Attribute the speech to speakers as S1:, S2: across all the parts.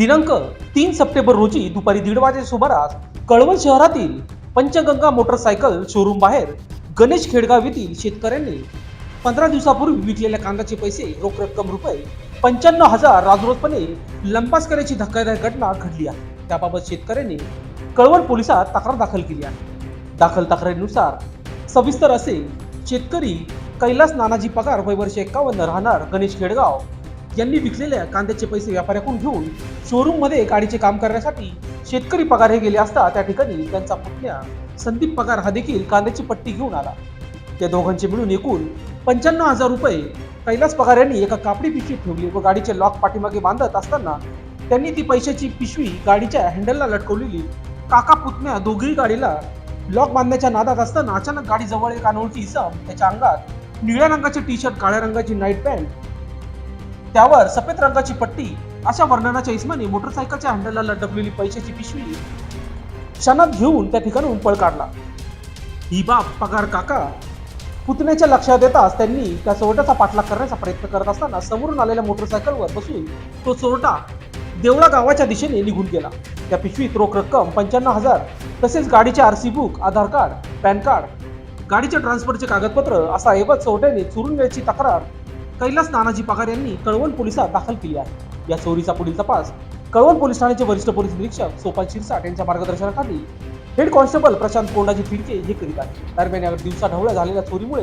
S1: दिनांक तीन सप्टेंबर रोजी दुपारी दीड वाजेच्या सुमारास कळवण शहरातील पंचगंगा मोटरसायकल शोरूम बाहेर गणेश खेडगाव येथील शेतकऱ्यांनी पंधरा दिवसापूर्वी विकलेल्या कांद्याचे पैसे रोख रक्कम रुपये पंच्याण्णव हजार राजरोजपणे लंपास करण्याची धक्कादायक घटना घडली आहे. त्याबाबत शेतकऱ्यांनी कळवण पोलिसात तक्रार दाखल केली आहे. दाखल तक्रारीनुसार सविस्तर असे शेतकरी कैलास नानाजी पगार वय वर्ष एक्कावन्न राहणार गणेश खेडगाव यांनी विकलेल्या कांद्याचे पैसे व्यापाऱ्याकडून घेऊन शोरूममध्ये गाडीचे काम करण्यासाठी शेतकरी पगार हे गेले असता त्या ठिकाणी त्यांचा पुतण्या संदीप पगार हा देखील कांद्याची पट्टी घेऊन आला. त्या दोघांचे मिळून एकूण पंच्याण्णव हजार रुपये कैलास पगार यांनी एका कापडी पिशवीत ठेवली व गाडीचे लॉक पाठीमागे बांधत असताना त्यांनी ती पैशाची पिशवी गाडीच्या हँडलला लटकवलेली काका पुतण्या दोघी गाडीला लॉक बांधण्याच्या नादात असताना अचानक गाडी जवळ एक अनोळखी इसम त्याच्या अंगात निळ्या रंगाचे टी शर्ट काळ्या रंगाची नाईट पॅन्ट त्यावर सफेद रंगाची पट्टी अशा वर्णनाच्या इसमाने मोटरसायकलच्या हँडलला लटकलेली पैशाची पिशवी क्षणात घेऊन त्या ठिकाणून पळ काढला. ही बाब पगार काका पुतण्याच्या लक्षात येताच त्यांनी त्या चोरट्याचा पाठलाग करण्याचा प्रयत्न करत असताना समोरून आलेल्या मोटरसायकलवर बसून तो चोरटा देवळा गावाच्या दिशेने निघून गेला. त्या पिशवीत रोख रक्कम पंच्याण्णव हजार तसेच गाडीचे R C book Aadhaar card PAN card गाडीच्या ट्रान्सफरचे कागदपत्र असा एवढ चोरट्याने चोरून घ्यायची तक्रार कैलास नानाजी पगार यांनी कळवण पोलिसात दाखल केली आहे. या चोरीचा पुढील तपास कळवण पोलीस ठाण्याचे वरिष्ठ पोलीस निरीक्षक सोपान शिरसाट यांच्या मार्गदर्शनाखाली हेड कॉन्स्टेबल प्रशांत कोंडाजी फिडके हे करीत आहेत. दरम्यान या दिवसा ढवळ्या झालेल्या चोरीमुळे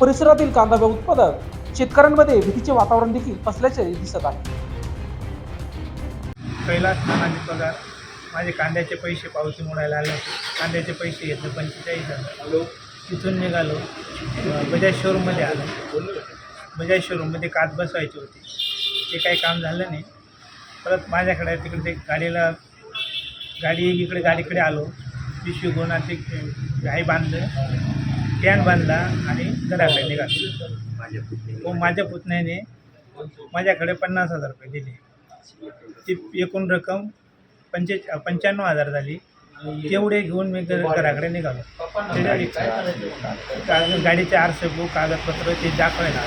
S1: परिसरातील कांदा उत्पादक शेतकऱ्यांमध्ये भीतीचे वातावरण देखील पसल्याचे दिसत आहे.
S2: कैलास नानाजी पगार माझे कांद्याचे पैसे पावती मोडायला आले होते. कांद्याचे पैसे घेतले पंचेचाळीस हजार. तिथून निघालो. बजाज शोरूममध्ये आलो. बजाज शोरूममध्ये काच बसवायची होती. ते काही काम झालं नाही. परत माझ्याकडे तिकडे ते गाडीला गाडी इकडे गाडीकडे आलो. पिशवी गोणा ते घाई बांधलं. कॅन बांधला आणि घराकडे निघालो. व माझ्या पुतण्याने माझ्याकडे पन्नास हजार रुपये दिले. ती एकूण रक्कम पंचे पंच्याण्णव हजार झाली. तेवढे घेऊन मी घराकडे निघालो. गाडीचे आरसे बुक कागदपत्र ते दाखवायला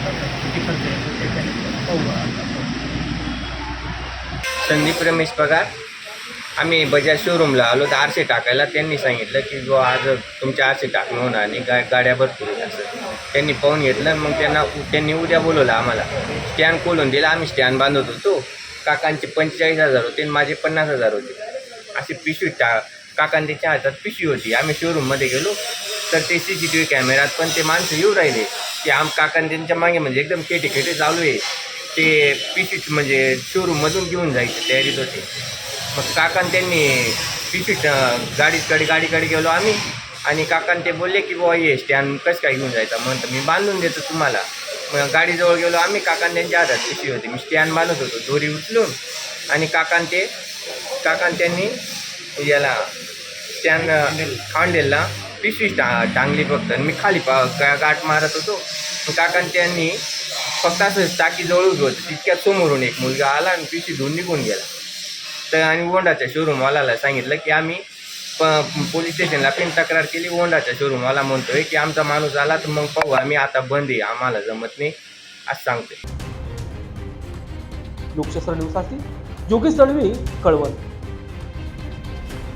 S3: संदीप रमेश पगार. आम्ही बजाज शोरूमला आलो. तर आरसे टाकायला त्यांनी सांगितलं की जो आज तुमच्या आरसे टाकणं होणार आणि गा गाड्या भरपूर असं. त्यांनी पाहून घेतलं. मग त्यांना त्यांनी उद्या बोलवलं आम्हाला. स्टॅन खोलून दिला. आम्ही स्टँड बांधत होतो. काकांचे पंचेचाळीस हजार होते आणि माझे पन्नास हजार होते. अशी पिशवी टा काकांच्या हातात पिशवी होती. आम्ही शोरूममध्ये गेलो तर ते सी सी टी व्ही कॅमेऱ्यात पण ते माणसं येऊ राहिले. ते आम काकां त्यांच्या मागे म्हणजे एकदम खेटे खेटे चालू आहे. ते पिशवीत म्हणजे शोरूममधून घेऊन जायचे तयारीत होते. मग काकान त्यांनी पिशवीत गाडीकडे गाडीकडे गेलो आम्ही. आणि काकान ते बोलले की बुवा ये स्टँड कसं काय घेऊन जायचं? म्हणतं मी बांधून देतो तुम्हाला. मग गाडीजवळ गेलो आम्ही. काकान त्यांच्या हातात पिशवी होती. मी स्टँड बांधत होतो. दोरी उचलून आणि काकान ते काकान त्यांनी याला स्टँड खांडेलला पिशवी टा टांगली फक्त. आणि मी खाली पा गाठ मारत होतो. काकांनी त्यांनी फक्त असं टाकी जवळूच होतं. तितक्यात समोरून एक मुलगा आला आणि पिशवी धुवून निघून गेला. तर आणि वोंडाच्या शोरूमवाल्याला सांगितलं की आम्ही प पोलीस स्टेशनला पण तक्रार केली. वोंडाच्या शोरूमवाला म्हणतोय की आमचा माणूस आला तर मग पाहू. आम्ही आता बंद आहे. आम्हाला जमत नाही. असं सांगतोय.
S1: लोकशास्त्र न्यूजसाठी योगेश दळवी कळवण.